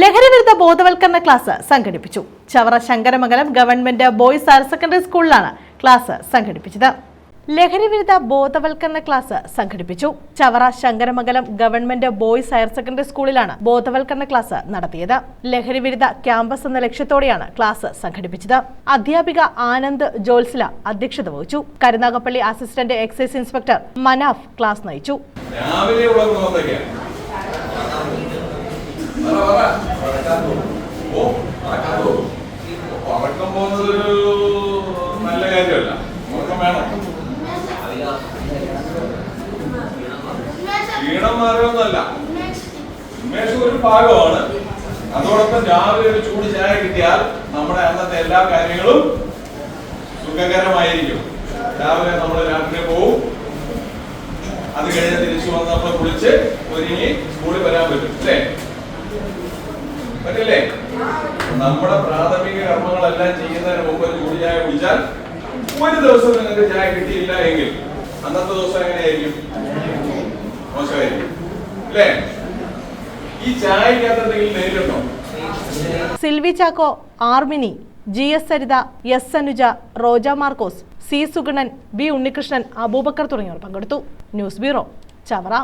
ലഹരി വിരുദ്ധ ബോധവൽക്കരണ ക്ലാസ് സംഘടിപ്പിച്ചു. Chavara Sankaramangalam government boys higher secondary സ്കൂളിലാണ് ക്ലാസ് സംഘടിപ്പിച്ചത്. ലഹരി വിരുദ്ധ ബോധവൽക്കരണ ക്ലാസ് സംഘടിപ്പിച്ചു. Chavara Sankaramangalam government boys higher secondary സ്കൂളിലാണ് ബോധവൽക്കരണ ക്ലാസ് നടത്തിയത്. ലഹരി വിരുദ്ധ ക്യാമ്പസ് എന്ന ലക്ഷ്യത്തോടെയാണ് ക്ലാസ് സംഘടിപ്പിച്ചത്. അധ്യാപിക ആനന്ദ് ജോൽസില അധ്യക്ഷത വഹിച്ചു. Karunagappally assistant excise inspector Manaf class നയിച്ചു. നടക്കാൻ പോകും. ഓ, നടക്കാൻ ഒരു നല്ല കാര്യമല്ല. ഉറക്കം വേണം. ക്ഷീണം മാറുമെന്നല്ല ഉന്മേഷം ഒരു ഭാഗമാണ്. അതോടൊപ്പം രാവിലെ ഒരു ചൂട് ചായ കിട്ടിയാൽ നമ്മുടെ അന്നത്തെ എല്ലാ കാര്യങ്ങളും സുഖകരമായിരിക്കും. രാവിലെ നമ്മൾ രാത്രി പോവും. അത് കഴിഞ്ഞ് തിരിച്ചു വന്ന് നമ്മൾ കുളിച്ച് ഒരുങ്ങി സ്കൂളിൽ വരാൻ പറ്റും. അല്ലേ? പറ്റില്ലേ നമ്മുടെ പ്രാഥമിക കർമ്മങ്ങളെല്ലാം ചെയ്യുന്നതിന് മുമ്പ് ഒരു ചൂട് ചായ കുടിച്ചാൽ ഒരു ദിവസം നിങ്ങൾക്ക് ചായ കിട്ടിയില്ല എങ്കിൽ അന്നത്തെ ദിവസം എങ്ങനെയായിരിക്കും? മോശമായിരിക്കും. അല്ലേ? ഈ ചായക്കകത്ത് എന്തെങ്കിലും നേരിട്ടുണ്ടോ Silvy Chacko ആർമിനി G S Saritha S Anuja Roja Markose C Suganan B Unnikrishnan Aboobacker തുടങ്ങിയവർ പങ്കെടുത്തു. News bureau Chavara.